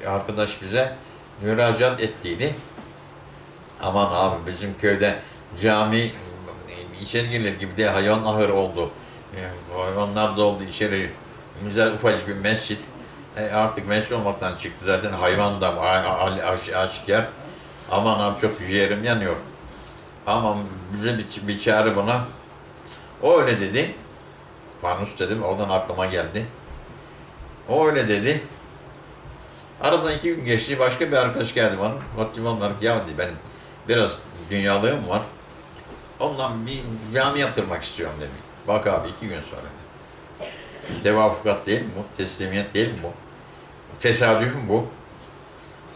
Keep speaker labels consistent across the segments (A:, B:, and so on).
A: bir arkadaş bize müracaat ettiydi. Aman abi bizim köyde cami içeri gelir gibi de hayvan ahırı oldu. E, Hayvanlar doldu içeri. Güzel ufacık bir mescit. E, artık mescit olmaktan çıktı zaten hayvan da aşikar. Aman abi çok ciğerim yanıyor. Aman bize bir, bir çağrı buna. O öyle dedi. Fanus dedim oradan aklıma geldi. O öyle dedi. Aradan iki gün geçti. Başka bir arkadaş geldi bana. Vaktim olarak ya dedi benim biraz dünyalığım var. Ondan bir cami yaptırmak istiyorum dedi. Bak abi iki gün sonra. Tevafukat değil mi bu? Teslimiyet değil mi bu? Tesadüf mü bu?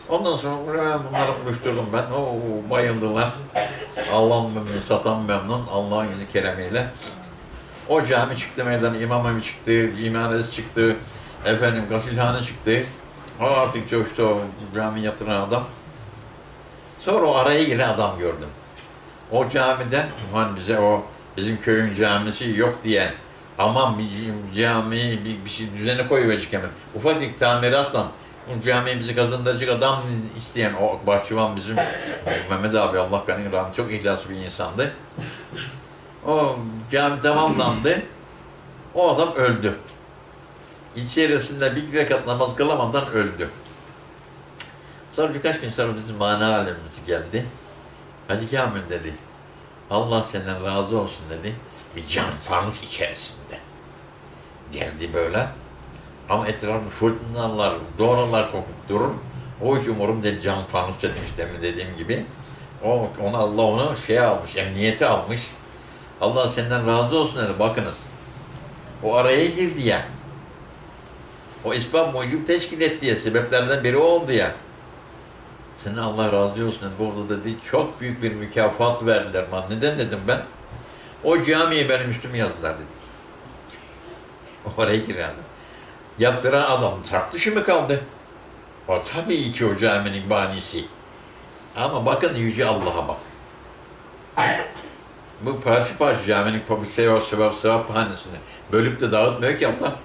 A: Ondan sonra bunları buluşturdum ben. O bayıldılar. Allah'ın memnun, satan memnun. Allah'ın yüzü keremiyle. O cami çıktı meydana, imam evi çıktı, imaresi çıktı, efendim gasilhane çıktı. Artık coştu o cami yatıran adam. Sonra o araya giren adam gördüm. O camiden, hani bize o bizim köyün camisi yok diyen, aman bir cami, bir, bir şey düzene koyuverecek hemen. Bir tamiratla bu camiyi bizi kazandıracak adam isteyen o bahçıvan bizim Mehmet abi Allah benim rahmet çok ihlaslı bir insandı. O cami tamamlandı. O adam öldü. İçerisinde bir rekat namaz kılamadan öldü. Sonra birkaç gün sonra bizim mana alemimiz geldi. Hacı Kamil dedi. Allah senden razı olsun dedi. Bir can fanus içerisinde. Geldi böyle. Ama etrafı fırtınalar, doğralar kokup durur. O hiç umurum dedi can fanus demiş demin dediğim gibi. O, onu Allah onu şey almış, emniyete almış. Allah senden razı olsun dedi. Bakınız. O araya girdi ya. O ispat mucib teşkil etti ya. Sebeplerden biri oldu ya. Senin Allah razı olsun. Burada dedi çok büyük bir mükafat verdiler bana. Neden dedim ben? O camiye benim üstümü yazdılar dedi. Oraya girerler. Yaptıran adam saklı şimdi kaldı. O tabii ki o caminin banisi. Ama bakın Yüce Allah'a bak. Bu parça parça caminin sevap sevap sevap hanesini bölüp de dağıtmıyor ki Allah.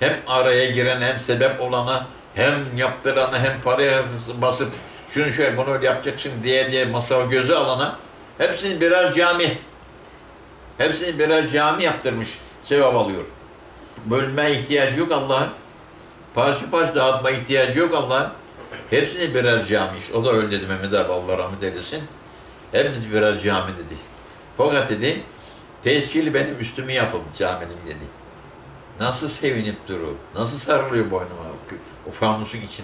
A: Hem araya giren hem sebep olana hem yaptırana hem paraya basıp şunu şöyle bunu öyle yapacaksın diye diye masal gözü alana hepsini birer cami hepsini birer cami yaptırmış sevap alıyor. Bölme ihtiyacı yok Allah'ın. Parça parça dağıtma ihtiyacı yok Allah'ın. Hepsini birer cami. O da öyle dedi Mehmet abi Allah rahmet eylesin. Hepimiz birer cami dedi. Fakat dedi tescil benim üstümü yapın caminin dedi. Nasıl sevinip durur, nasıl sarılıyor boynuma o fanusun içinde.